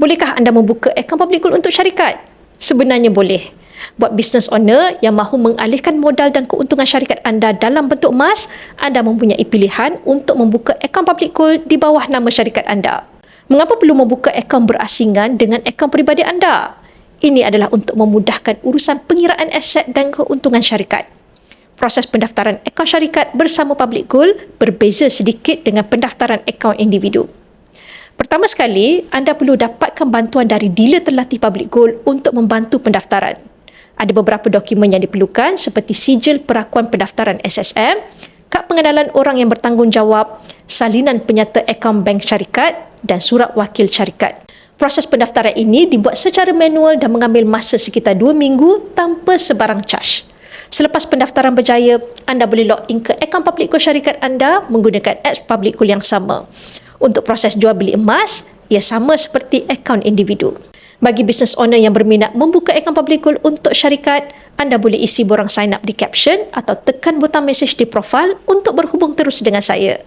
Bolehkah anda membuka akaun public gold untuk syarikat? Sebenarnya boleh. Buat business owner yang mahu mengalihkan modal dan keuntungan syarikat anda dalam bentuk emas, anda mempunyai pilihan untuk membuka akaun public gold di bawah nama syarikat anda. Mengapa perlu membuka akaun berasingan dengan akaun peribadi anda? Ini adalah untuk memudahkan urusan pengiraan aset dan keuntungan syarikat. Proses pendaftaran akaun syarikat bersama Public Gold berbeza sedikit dengan pendaftaran akaun individu. Pertama sekali, anda perlu dapatkan bantuan dari dealer terlatih Public Gold untuk membantu pendaftaran. Ada beberapa dokumen yang diperlukan seperti sijil perakuan pendaftaran SSM, kad pengenalan orang yang bertanggungjawab, salinan penyata akaun bank syarikat dan surat wakil syarikat. Proses pendaftaran ini dibuat secara manual dan mengambil masa sekitar 2 minggu tanpa sebarang charge. Selepas pendaftaran berjaya, anda boleh login ke akaun Public Gold syarikat anda menggunakan apps Public Gold yang sama. Untuk proses jual beli emas, ia sama seperti akaun individu. Bagi business owner yang berminat membuka akaun public gold untuk syarikat, anda boleh isi borang sign up di caption atau tekan butang mesej di profil untuk berhubung terus dengan saya.